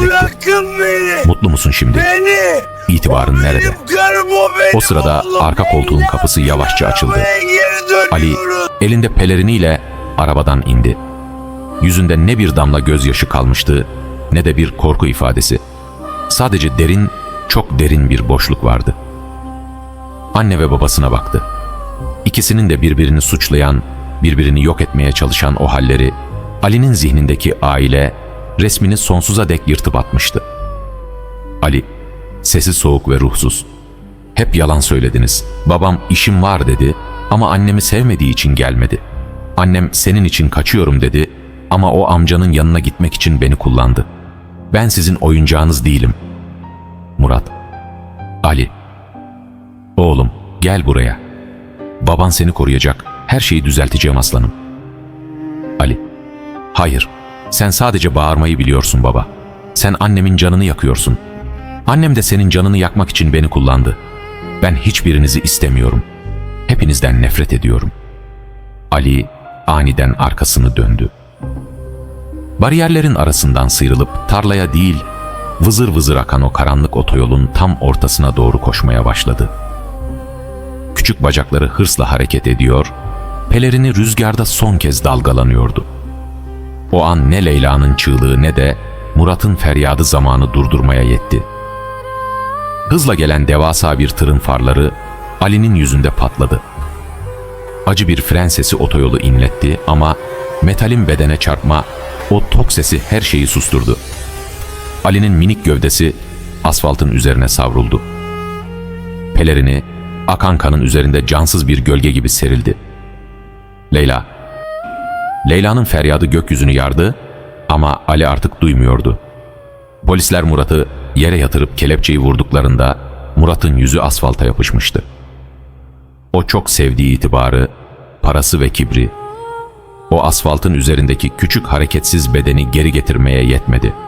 Bırakın beni. Mutlu musun şimdi? Beni. İtibarın nerede? Benim karım o sırada arka koltuğun kapısı yavaşça açıldı. Ali elinde peleriniyle arabadan indi. Yüzünde ne bir damla gözyaşı kalmıştı ne de bir korku ifadesi. Sadece derin, çok derin bir boşluk vardı. Anne ve babasına baktı. İkisinin de birbirini suçlayan, birbirini yok etmeye çalışan o halleri Ali'nin zihnindeki aile resmini sonsuza dek yırtıp atmıştı. Ali, sesi soğuk ve ruhsuz. Hep yalan söylediniz. Babam işim var dedi ama annemi sevmediği için gelmedi. Annem senin için kaçıyorum dedi ama o amcanın yanına gitmek için beni kullandı. Ben sizin oyuncağınız değilim. Murat. Ali. Oğlum gel buraya. Baban seni koruyacak. Her şeyi düzelteceğim aslanım. Ali. Hayır. Sen sadece bağırmayı biliyorsun baba. Sen annemin canını yakıyorsun. Annem de senin canını yakmak için beni kullandı. Ben hiçbirinizi istemiyorum. Hepinizden nefret ediyorum. Ali aniden arkasını döndü. Bariyerlerin arasından sıyrılıp tarlaya değil, vızır vızır akan o karanlık otoyolun tam ortasına doğru koşmaya başladı. Küçük bacakları hırsla hareket ediyor, pelerini rüzgarda son kez dalgalanıyordu. O an ne Leyla'nın çığlığı ne de Murat'ın feryadı zamanı durdurmaya yetti. Hızla gelen devasa bir tırın farları Ali'nin yüzünde patladı. Acı bir fren sesi otoyolu inletti ama metalin bedene çarpma, o tok sesi her şeyi susturdu. Ali'nin minik gövdesi asfaltın üzerine savruldu. Pelerini akan kanın üzerinde cansız bir gölge gibi serildi. Leyla. Leyla'nın feryadı gökyüzünü yardı ama Ali artık duymuyordu. Polisler Murat'ı yere yatırıp kelepçeyi vurduklarında Murat'ın yüzü asfalta yapışmıştı. O çok sevdiği itibarı, parası ve kibri, o asfaltın üzerindeki küçük hareketsiz bedeni geri getirmeye yetmedi.''